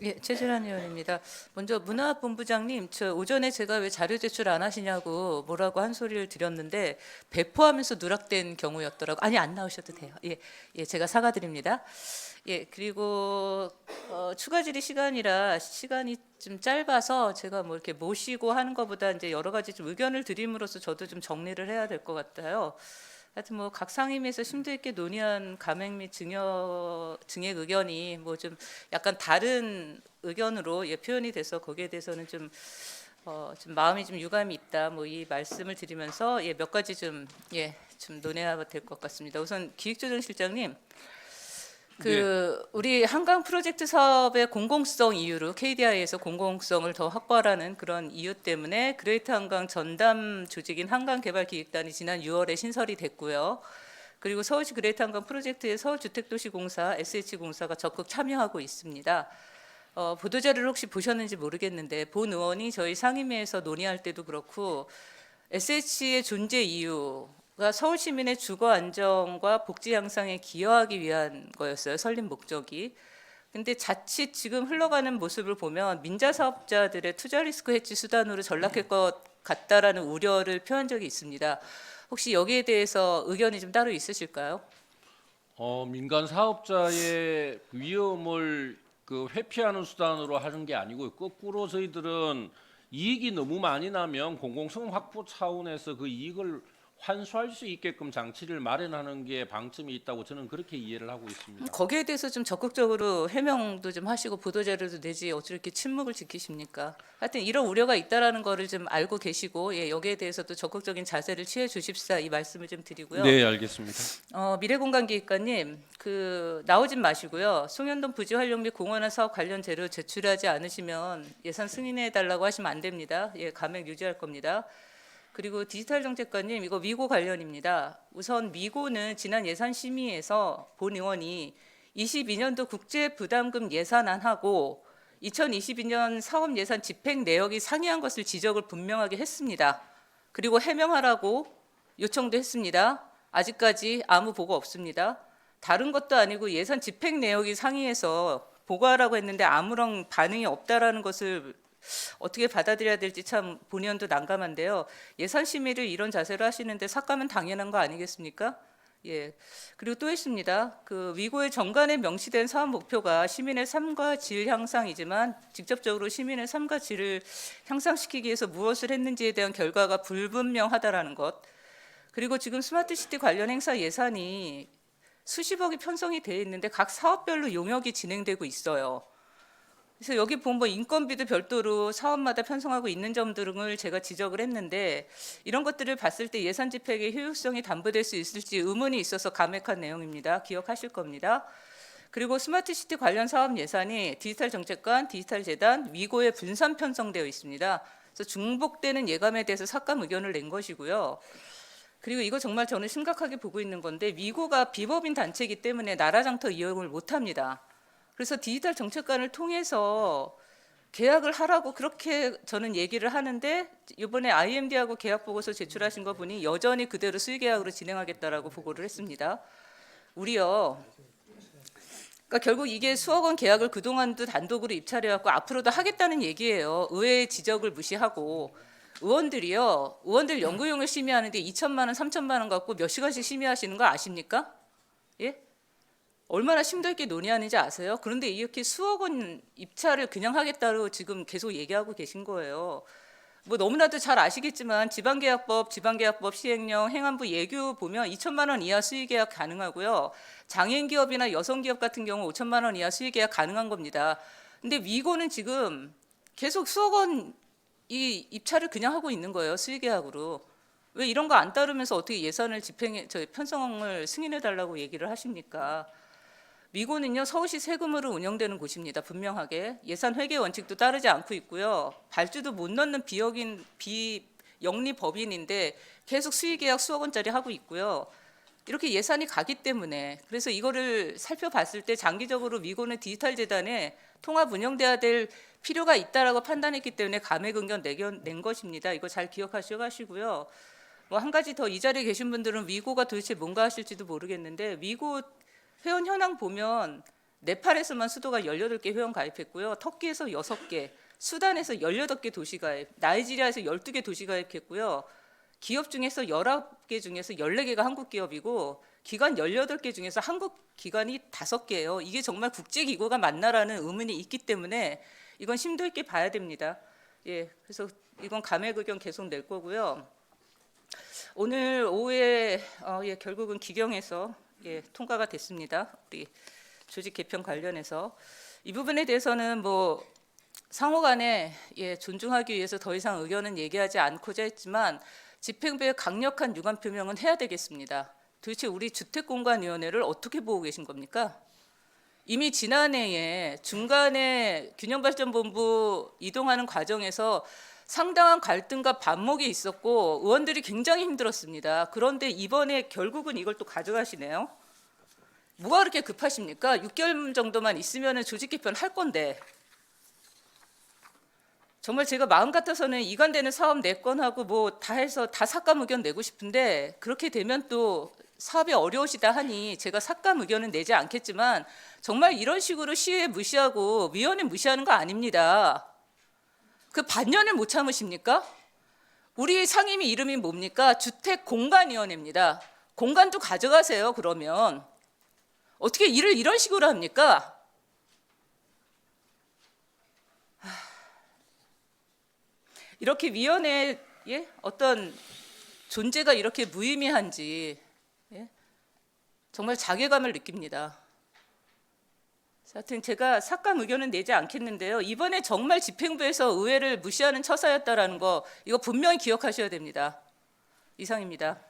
예, 최진환 의원입니다. 먼저 문화본부장님, 저 오전에 제가 왜 자료 제출 안 하시냐고 뭐라고 한 소리를 드렸는데 배포하면서 누락된 경우였더라고. 아니 안 나오셔도 돼요. 예, 예, 제가 사과드립니다. 예, 그리고 어, 추가 질의 시간이라 시간이 좀 짧아서 제가 뭐 이렇게 모시고 하는 것보다 이제 여러 가지 좀 의견을 드림으로써 저도 좀 정리를 해야 될 것 같아요. 하여튼 뭐 각 상임위에서 심도 있게 논의한 감액 및 증여 증액 의견이 뭐 좀 약간 다른 의견으로 예, 표현이 돼서 거기에 대해서는 좀 어, 좀 마음이 좀 유감이 있다. 뭐 이 말씀을 드리면서 예, 몇 가지 좀 예, 좀 논해야 될것 같습니다. 우선 기획조정실장님 그 우리 한강 프로젝트 사업의 공공성 이유로 KDI에서 공공성을 더 확보하라는 그런 이유 때문에 그레이트 한강 전담 조직인 한강개발기획단이 지난 6월에 신설이 됐고요. 그리고 서울시 그레이트 한강 프로젝트에 서울주택도시공사 SH공사가 적극 참여하고 있습니다. 어, 보도자료를 혹시 보셨는지 모르겠는데 본 의원이 저희 상임위에서 논의할 때도 그렇고 SH의 존재 이유 가 서울 시민의 주거 안정과 복지 향상에 기여하기 위한 거였어요. 설립 목적이. 근데 자칫 지금 흘러가는 모습을 보면 민자 사업자들의 투자 리스크 해지 수단으로 전락할 것 같다라는 우려를 표한 적이 있습니다. 혹시 여기에 대해서 의견이 좀 따로 있으실까요? 어, 민간 사업자의 위험을 그 회피하는 수단으로 하는 게 아니고 거꾸로 저희들은 이익이 너무 많이 나면 공공성 확보 차원에서 그 이익을 환수할 수 있게끔 장치를 마련하는 게 방점이 있다고 저는 그렇게 이해를 하고 있습니다. 거기에 대해서 좀 적극적으로 해명도 좀 하시고 보도 자료도 내지 어찌 이렇게 침묵을 지키십니까? 하여튼 이런 우려가 있다라는 거를 좀 알고 계시고 예, 여기에 대해서도 적극적인 자세를 취해 주십사 이 말씀을 좀 드리고요. 네, 알겠습니다. 어, 미래공간기획관님 그 나오진 마시고요. 송현동 부지 활용 및 공원화 사업 관련 재료 제출하지 않으시면 예산 승인해 달라고 하시면 안 됩니다. 예, 감액 유지할 겁니다. 그리고 디지털 정책관님 이거 미고 관련입니다. 우선 미고는 지난 예산 심의에서 본 의원이 22년도 국제 부담금 예산안하고 2022년 사업 예산 집행 내역이 상이한 것을 지적을 분명하게 했습니다. 그리고 해명하라고 요청도 했습니다. 아직까지 아무 보고 없습니다. 다른 것도 아니고 예산 집행 내역이 상의해서 보고하라고 했는데 아무런 반응이 없다라는 것을 어떻게 받아들여야 될지 참 본의원도 난감한데요. 예산 심의를 이런 자세로 하시는데 삭감은 당연한 거 아니겠습니까? 예. 그리고 또 있습니다. 그 위고의 정관에 명시된 사업 목표가 시민의 삶과 질 향상이지만 직접적으로 시민의 삶과 질을 향상시키기 위해서 무엇을 했는지에 대한 결과가 불분명하다라는 것. 그리고 지금 스마트 시티 관련 행사 예산이 수십억이 편성이 돼 있는데 각 사업별로 용역이 진행되고 있어요. 그래서 여기 보면 뭐 인건비도 별도로 사업마다 편성하고 있는 점 등을 제가 지적을 했는데 이런 것들을 봤을 때 예산 집행의 효율성이 담보될 수 있을지 의문이 있어서 감액한 내용입니다. 기억하실 겁니다. 그리고 스마트 시티 관련 사업 예산이 디지털 정책관, 디지털 재단, 위고에 분산 편성되어 있습니다. 그래서 중복되는 예감에 대해서 삭감 의견을 낸 것이고요. 그리고 이거 정말 저는 심각하게 보고 있는 건데 위고가 비법인 단체이기 때문에 나라 장터 이용을 못 합니다. 그래서 디지털 정책관을 통해서 계약을 하라고 그렇게 저는 얘기를 하는데 이번에 IMD하고 계약 보고서 제출하신 거 보니 여전히 그대로 수의 계약으로 진행하겠다라고 보고를 했습니다. 우리요. 그러니까 결국 이게 수억 원 계약을 그동안도 단독으로 입찰해 왔고 앞으로도 하겠다는 얘기예요. 의회의 지적을 무시하고 의원들이요. 의원들 연구용을 심의하는데 2천만 원, 3천만 원 갖고 몇 시간씩 심의하시는 거 아십니까? 예? 얼마나 심도 있게 논의하는지 아세요? 그런데 이렇게 수억 원 입찰을 그냥 하겠다고 지금 계속 얘기하고 계신 거예요. 뭐 너무나도 잘 아시겠지만 지방계약법, 지방계약법 시행령, 행안부 예규 보면 2천만 원 이하 수의계약 가능하고요. 장애인 기업이나 여성 기업 같은 경우 5천만 원 이하 수의계약 가능한 겁니다. 근데 위고는 지금 계속 수억 원 이 입찰을 그냥 하고 있는 거예요. 수의계약으로. 왜 이런 거 안 따르면서 어떻게 예산을 집행해 저 편성을 승인해 달라고 얘기를 하십니까? 미고는요 서울시 세금으로 운영되는 곳입니다. 분명하게 예산 회계 원칙도 따르지 않고 있고요. 발주도 못 넣는 비역인 비 영리 법인인데 계속 수의계약 수억 원짜리 하고 있고요. 이렇게 예산이 가기 때문에 그래서 이거를 살펴봤을 때 장기적으로 미고는 디지털 재단에 통합 운영돼야 될 필요가 있다라고 판단했기 때문에 감액 의견 낸 것입니다. 이거 잘 기억하셔가시고요. 뭐 한 가지 더 이 자리에 계신 분들은 위고가 도대체 뭔가 하실지도 모르겠는데 위고 회원 현황 보면 네팔에서만 수도가 18개 회원 가입했고요. 터키에서 6개, 수단에서 18개 도시 가입, 나이지리아에서 12개 도시 가입했고요. 기업 중에서 19개 중에서 14개가 한국 기업이고 기관 18개 중에서 한국 기관이 5개예요. 이게 정말 국제 기구가 맞나라는 의문이 있기 때문에 이건 심도 있게 봐야 됩니다. 예. 그래서 이건 감액 의견 계속 낼 거고요. 오늘 오후에 어, 예, 결국은 기경에서 예, 통과가 됐습니다. 우리 조직 개편 관련해서 이 부분에 대해서는 뭐 상호 간에 예, 존중하기 위해서 더 이상 의견은 얘기하지 않고자 했지만 집행부의 강력한 유감 표명은 해야 되겠습니다. 도대체 우리 주택공간위원회를 어떻게 보고 계신 겁니까? 이미 지난해에 중간에 균형발전본부 이동하는 과정에서 상당한 갈등과 반목이 있었고 의원들이 굉장히 힘들었습니다. 그런데 이번에 결국은 이걸 또 가져가시네요. 뭐가 그렇게 급하십니까? 6개월 정도만 있으면 조직 개편 할 건데 정말 제가 마음 같아서는 이관되는 사업 네건 하고 뭐 다 해서 다 삭감 의견 내고 싶은데 그렇게 되면 또 사업이 어려우시다 하니 제가 삭감 의견은 내지 않겠지만 정말 이런 식으로 시의회 무시하고 위원회 무시하는 거 아닙니다. 그 반년을 못 참으십니까? 우리 상임위 이름이 뭡니까? 주택공간위원회입니다. 공간도 가져가세요. 그러면 어떻게 일을 이런 식으로 합니까? 하, 이렇게 위원회의 어떤 존재가 이렇게 무의미한지 예? 정말 자괴감을 느낍니다. 하여튼 제가 삭감 의견은 내지 않겠는데요. 이번에 정말 집행부에서 의회를 무시하는 처사였다라는 거 이거 분명히 기억하셔야 됩니다. 이상입니다.